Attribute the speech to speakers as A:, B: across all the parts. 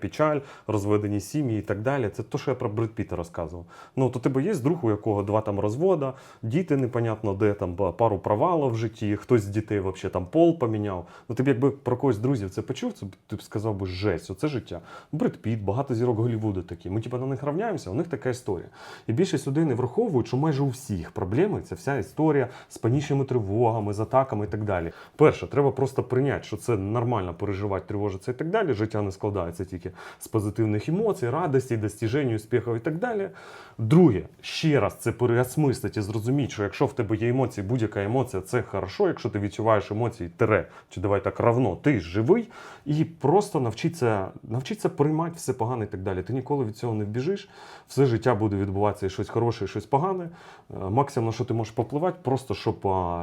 A: печаль, розведені сім'ї і так далі. Це те, що я про Бред Піта розказував. Ну, то тебе є друг, у якого два там розвода, діти непонятно де, там пару провалів в житті, хтось з дітей взагалі там пол поміняв. Ну, ти б якби про когось друзів це почув, це ти б сказав би жесть, оце життя. Бред Піт, багато зірок Голлівуду такі. Ми типу, на них равняємося, у них така історія. І більшість людей не враховують, що майже у всіх проблеми це вся історія з панічними тривогами, з атаками і так далі. Перше, треба просто прийняти, що це нормально переживати, тривожитися і так далі. Життя не складається тільки з позитивних емоцій, радості, достіжень, успіхів і так далі. Друге, ще раз це переосмислити і зрозуміти, що якщо в тебе є емоції, будь-яка емоція це хорошо, якщо ти відчуваєш емоції, тере, чи давай так равно, ти живий, і просто навчитися, навчитися приймати все погане і так далі. Ти ніколи від цього не вбіжиш, все життя буде відбуватися і щось хороше, і щось погане. Е, Максимум, на що ти можеш попливати, просто щоб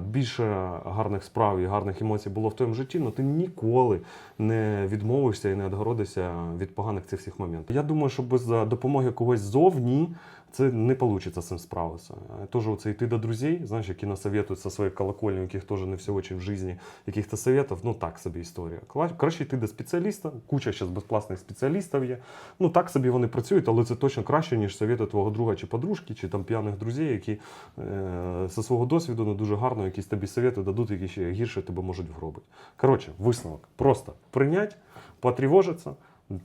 A: більше гарних справ і гарних емоцій було в твоєму житті, але ти ніколи не відмовишся і не відгородишся від поганих цих всіх моментів. Я думаю, що без допомоги когось зовні це не вийде цим справитися. Е, оце йти до друзей, знаєш, які насоветують со своєї колокольні, у яких теж не все очень в житті, яких-то советів, ну так собі історія. Краще йти до спеціаліста, куча зараз безплатних спеціалістів є. Ну так собі вони працюють, але це точно краще, ніж совети твого друга чи подружки, чи там п'яних друзів, які е, зі свого досвіду не дуже гарно якісь тобі совети дадуть, які ще гірше тебе можуть вгробити. Коротше, висновок. Просто прийнять, потривожитися,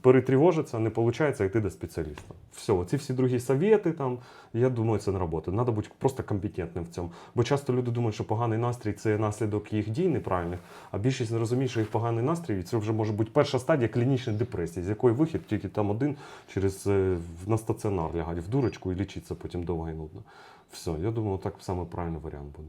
A: перетривожиться, не виходить йти до спеціаліста. Все, ці всі другі совєти, там, я думаю, це не робота. Треба бути просто компетентним в цьому. Бо часто люди думають, що поганий настрій це наслідок їх дій неправильних, а більшість не розуміє, що їх поганий настрій і це вже може бути перша стадія клінічної депресії, з якої вихід тільки там один через е, на стаціонар лягати в дурочку і лічитися потім довго і нудно. Все, я думаю, так саме правильний варіант буде.